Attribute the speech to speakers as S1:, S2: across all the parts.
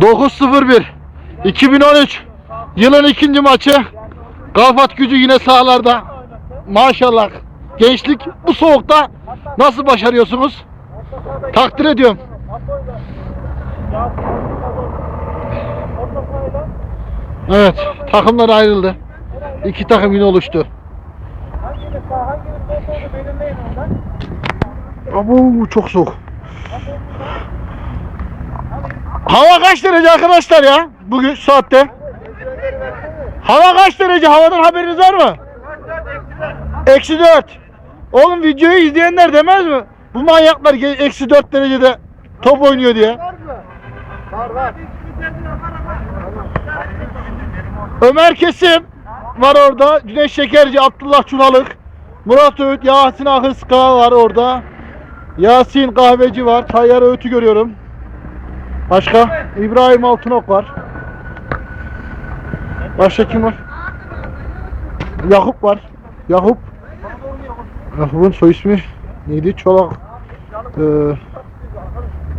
S1: 9-0-1 2013 yılın ikinci maçı. Gafat gücü yine sahalarda. Maşallah. Gençlik bu soğukta nasıl başarıyorsunuz? Takdir ediyorum. Evet takımlar ayrıldı. İki takım yine oluştu. Abo çok soğuk Hava kaç derece arkadaşlar ya bugün saatte? Hava kaç derece? Havadan haberiniz var mı? Eksi 4. Oğlum videoyu izleyenler demez mi? Bu manyaklar eksi 4 derecede top oynuyor diye. Ömer Kesim var orada. Güneş Şekerci, Abdullah Çunalık, Murat Öğüt, Yasin Ahıska var orada. Yasin Kahveci var. Tayyar Öğüt'ü görüyorum. Başka? İbrahim Altınok var. Başka kim var? Yakup var. Yakup. Yakup'un soy ismi neydi? Çolak. Ee,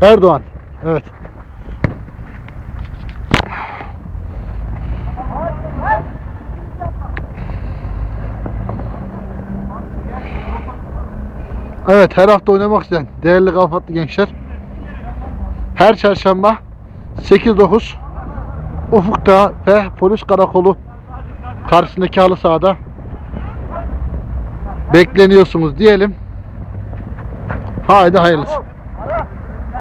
S1: Erdoğan. Evet. Evet her hafta oynamak isteyen değerli kafatlı gençler her çarşamba 8-9 Ufuk'ta ve polis karakolu karşısındaki halı sahada bekleniyorsunuz diyelim. Haydi hayırlısı.